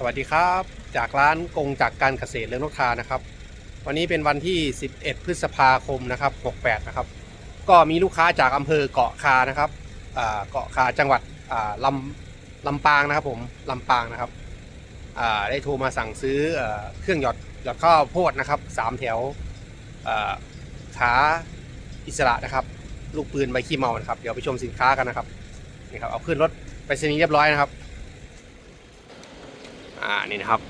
สวัสดีครับ จากร้านกงจากการเกษตรเรืองนกทานะครับ วันนี้เป็นวันที่ 11 พฤษภาคมนะครับ 68 นะครับ ก็มีลูกค้าจากอำเภอเกาะคานะครับเกาะคาจังหวัดลำลำปางนะครับผมลำปางนะครับได้โทรมาสั่งซื้อเอ่อเครื่องหยอดหยอดข้าวโพดนะครับสามแถวขาอิสระนะครับ ลูกปืนใบขี้เมานะครับ เดี๋ยวไปชมสินค้ากันนะครับนี่ครับเอาขึ้นรถไปสนีย์เรียบร้อยนะครับ อ่านี่นะครับ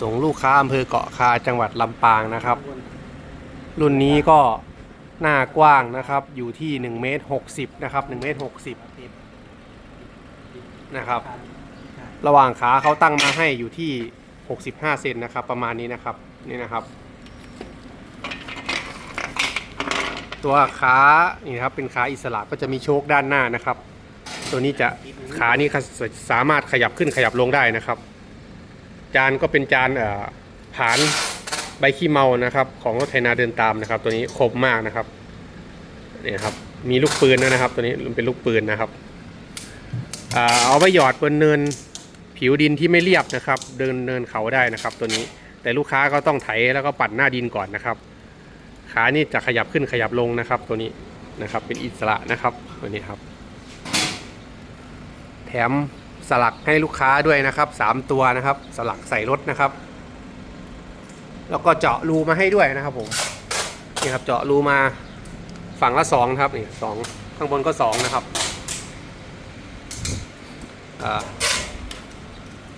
ส่งลูกค้าอำเภอเกาะคาจังหวัดลำปางนะครับ รุ่นนี้ก็หน้ากว้างนะครับ อยู่ที่1เมตร60นะครับ1เมตร60นะครับ ระหว่างขาเขาตั้งมาให้อยู่ที่ 65 เซนนะครับ ประมาณนี้นะครับนี่นะครับ ตัวขานี่ครับเป็นขาอิสระก็จะมีโชคด้านหน้านะครับ ตัวนี้จะขานี่สามารถขยับขึ้นขยับลงได้นะครับ จานก็เป็นจานเอ่อผานใบขี้เมานะครับ ของรถไถนาเดินตามนะครับ ตัวนี้คมมากนะครับนี่ครับมีลูกปืนด้วยนะครับ ตัวนี้เป็นลูกปืนนะครับเอาไปหยอดบนเนินผิวดินที่ไม่เรียบนะครับ เดินเนินเขาได้นะครับ ตัวนี้แต่ลูกค้าก็ต้องไถแล้วก็ปัดหน้าดินก่อนนะครับ ขานี่จะขยับขึ้นขยับลงนะครับ ตัวนี้นะครับ เป็นอิสระนะครับตัวนี้ครับ แถมสลักให้ลูกค้าด้วยนะครับสามตัวนะครับ สลักใส่รถนะครับ แล้วก็เจาะรูมาให้ด้วยนะครับผมนี่ครับเจาะรูมาฝั่งละสองนะครับนี่สองข้างบนก็สองนะครับ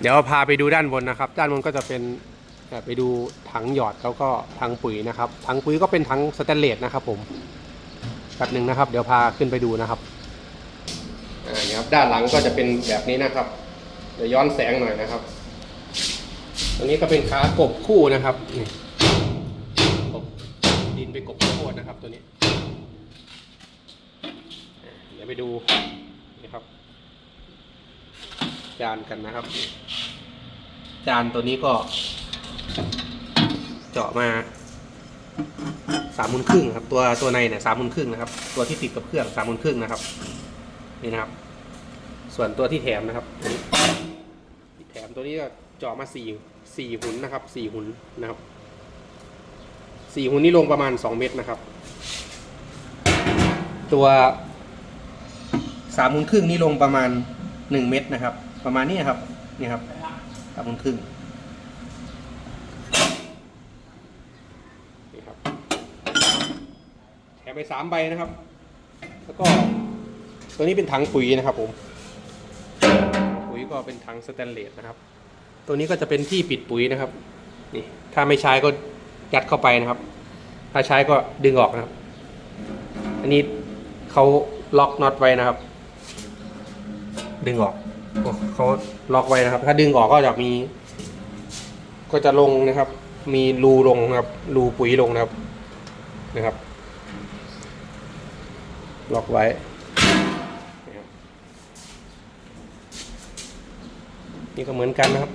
เดี๋ยวพาไปดูด้านบนนะครับ ด้านบนก็จะเป็นไปดูถังหยอดเขาก็ถังปุ๋ยนะครับถังปุ๋ยก็เป็นถังสแตนเลสนะครับผมแป๊บหนึ่งนะครับ เดี๋ยวพาขึ้นไปดูนะครับ อ่านี่ครับด้านหลังก็จะเป็นแบบนี้นะครับเดี๋ยวย้อนแสงหน่อยนะครับ ตัวนี้ก็เป็นขากบคู่นะครับนี่กบดินไปกบข้าวโพดนะครับ ตัวนี้ เดี๋ยวไปดูนี่ครับ จานกันนะครับ จานตัวนี้ก็ เจาะมาสามมูลครึ่งครับ ตัวตัวในเนี่ยสามมูลครึ่งนะครับ ตัวที่ติดกับเครื่องสามมูลครึ่งนะครับ นี่นะครับ ส่วนตัวที่แถมนะครับแถมตัวนี้ก็เจาะมาสี่สี่หุ่นนะครับสี่หุ่นนะครับสี่หุ่นนี่ลงประมาณสองเมตรนะครับ ตัวสามหุ่นครึ่งนี่ลงประมาณหนึ่งเมตรนะครับ ประมาณนี้ครับนี่ครับสามหุ่นครึ่งนี่ครับแถมไปสามใบนะครับ แล้วก็ ตัวนี้เป็นถังปุ๋ยนะครับผม ปุ๋ยก็เป็นถังสแตนเลสนะครับ ตัวนี้ก็จะเป็นที่ปิดปุ๋ยนะครับ นี่ ถ้าไม่ใช้ก็ยัดเข้าไปนะครับ ถ้าใช้ก็ดึงออกนะครับ อันนี้เขาล็อกน็อตไว้นะครับ ดึงออกโอ้เขาล็อกไว้นะครับ ถ้าดึงออกก็จะมี ก็จะลงนะครับ มีรูลงนะครับ รูปุ๋ยลงนะครับ นะครับ ล็อกไว้ นะครับนี่ก็เหมือนกันนะครับ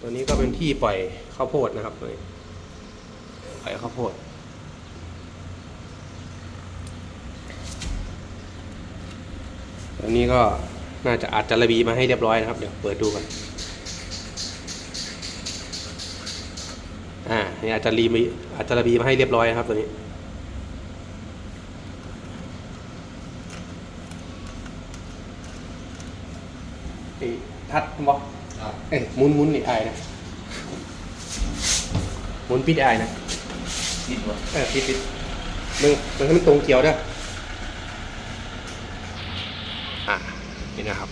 ตัวนี้ก็เป็นที่ปล่อยข้าวโพดนะครับตัวนี้ปล่อยข้าวโพดตัวนี้ก็ น่าจะอาจจะระบีมาให้เรียบร้อยนะครับ เดี๋ยวเปิดดูกันอ่านี่อาจจะรีมีอาจจะระบีมาให้เรียบร้อยนะครับตัวนี้ไอ้ทัดบอกเอ้ยหมุนหมุนนี่ไอ้นะหมุนปิดไอ้นะคิดว่าเออปิดปิดมึงมึงให้มันตรงเกี่ยวเด้ออะ นี่นะครับ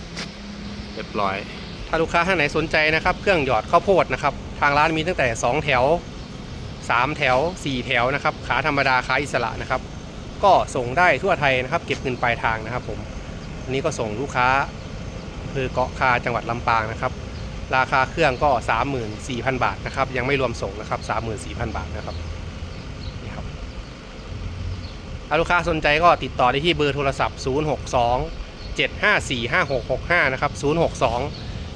เรียบร้อย ถ้าลูกค้าท่านไหนสนใจนะครับ เครื่องหยอดข้าวโพดนะครับ ทางร้านมีตั้งแต่ 2 แถว 3 แถว 4 แถวนะครับ ขาธรรมดาขาอิสระนะครับ ก็ส่งได้ทั่วไทยนะครับ เก็บเงินปลายทางนะครับ ผมอันนี้ก็ส่งลูกค้าอำเภอเกาะคาจังหวัดลำปางนะครับ ราคาเครื่องก็ 34,000 บาทนะครับ ยังไม่รวมส่งนะครับ 34,000 บาทนะครับนี่ครับถ้าลูกค้าสนใจก็ติดต่อได้ที่เบอร์โทรศัพท์ 062 7545665 นะครับ 062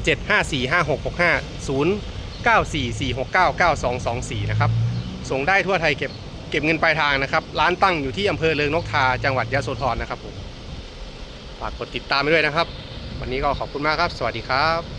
7545665 0944699224 นะครับ ส่งได้ทั่วไทยเก็บเก็บเงินปลายทางนะครับ ร้านตั้งอยู่ที่อำเภอเริงนกทา จังหวัดยะโสธรนะครับผม ฝากกดติดตามไปด้วยนะครับ วันนี้ก็ขอบคุณมากครับ สวัสดีครับ